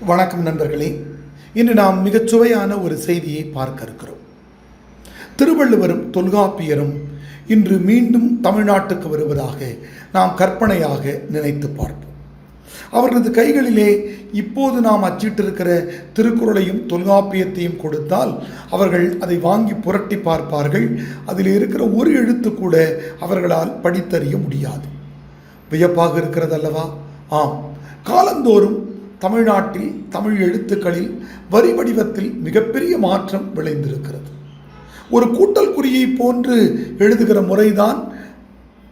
வணக்கம் நண்பர்களே. இன்று நாம் மிகச் சுவையான ஒரு செய்தியை பார்க்க இருக்கிறோம். திருவள்ளுவரும் தொல்காப்பியரும் இன்று மீண்டும் தமிழ்நாட்டுக்கு வருவதாக நாம் கற்பனையாக நினைத்து பார்ப்போம். அவர்களது கைகளிலே இப்போது நாம் அச்சிட்டிருக்கிற திருக்குறளையும் தொல்காப்பியத்தையும் கொடுத்தால் அவர்கள் அதை வாங்கி புரட்டி பார்ப்பார்கள். அதில் இருக்கிற ஒரு எழுத்து கூட அவர்களால் படித்தறிய முடியாது. வியப்பாக இருக்கிறதல்லவா? ஆம். காலந்தோறும் தமிழ்நாட்டில் தமிழ் எழுத்துக்களில் வரி வடிவத்தில் மிகப்பெரிய மாற்றம் விளைந்திருக்கிறது. ஒரு கூட்டல் குறியை போன்று எழுதுகிற முறைதான்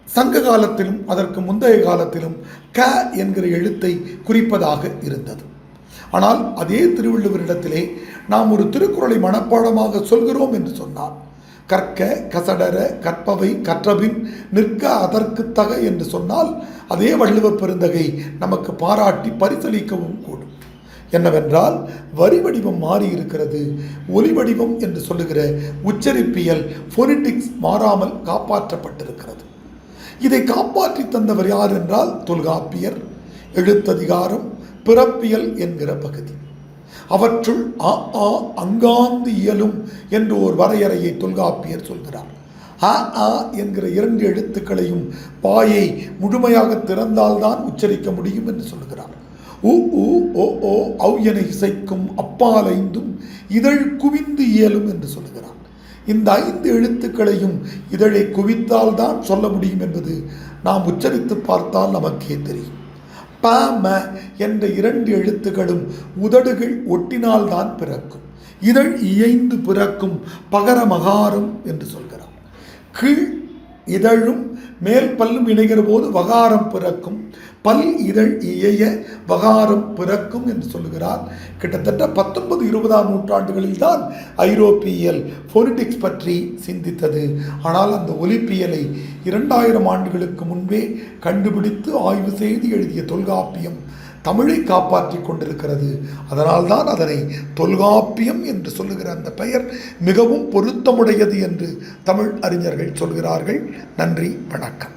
சங்க காலத்திலும் அதற்கு முந்தைய காலத்திலும் க என்கிற எழுத்தை குறிப்பதாக இருந்தது. ஆனால் அதே திருவள்ளுவரிடத்திலே நாம் ஒரு திருக்குறளை மனப்பாடமாக சொல்கிறோம் என்று சொன்னார் கற்க கசடர கற்பவை கற்றபின் நிற்க அதற்கு தக என்று சொன்னால் அதே வள்ளுவ பெருந்தகை நமக்கு பாராட்டி பரிசளிக்கவும் கூடும். என்னவென்றால் வரி வடிவம் மாறி இருக்கிறது ஒலி வடிவம் என்று சொல்லுகிற உச்சரிப்பியல் ஃபோனிட்டிக்ஸ் மாறாமல் காப்பாற்றப்பட்டிருக்கிறது. இதை காப்பாற்றி தந்தவர் யார் என்றால் தொல்காப்பியர் எழுத்ததிகாரம் பிறப்பியல் என்கிற பகுதி. அவற்றுள் அ ஆ அங்காந்து இயலும் என்று ஒரு வரையறையை தொல்காப்பியர் சொல்கிறார். அ ஆ என்கிற இரண்டு எழுத்துக்களையும் பாயை முழுமையாக திறந்தால்தான் உச்சரிக்க முடியும் என்று சொல்கிறார். உ உ ஓ ஓ ஔ என இசைக்கும் அப்பால் ஐந்தும் இதழ் குவிந்து இயலும் என்று சொல்கிறார். இந்த ஐந்து எழுத்துக்களையும் இதழை குவித்தால்தான் சொல்ல முடியும் என்பது நாம் உச்சரித்து பார்த்தால் நமக்கே தெரியும். ப ம என்ற இரண்டு எழுத்துக்களும் உதடுகள் ஒட்டினால்தான் பிறக்கும். இதழ் இயைந்து பிறக்கும் பகர மகாரம் என்று சொல்கிறார். கீழ் இதழும் மேல் பல்லும் இணைகிற போது வகாரம் பிறக்கும். பல் இதழ் இயைய வகாரம் பிறக்கும் என்று சொல்லுகிறார். கிட்டத்தட்ட பத்தொன்பது இருபதாம் நூற்றாண்டுகளில் தான் ஐரோப்பியல் ஃபோனிட்டிக்ஸ் பற்றி சிந்தித்தது. ஆனால் அந்த ஒலிப்பியலை இரண்டாயிரம் ஆண்டுகளுக்கு முன்பே கண்டுபிடித்து ஆய்வு செய்து எழுதிய தொல்காப்பியம் தமிழை காப்பாற்றி கொண்டிருக்கிறது. அதனால்தான் அதனை தொல்காப்பியம் என்று சொல்லுகிற அந்த பெயர் மிகவும் பொருத்தமுடையது என்று தமிழ் அறிஞர்கள் சொல்கிறார்கள். நன்றி வணக்கம்.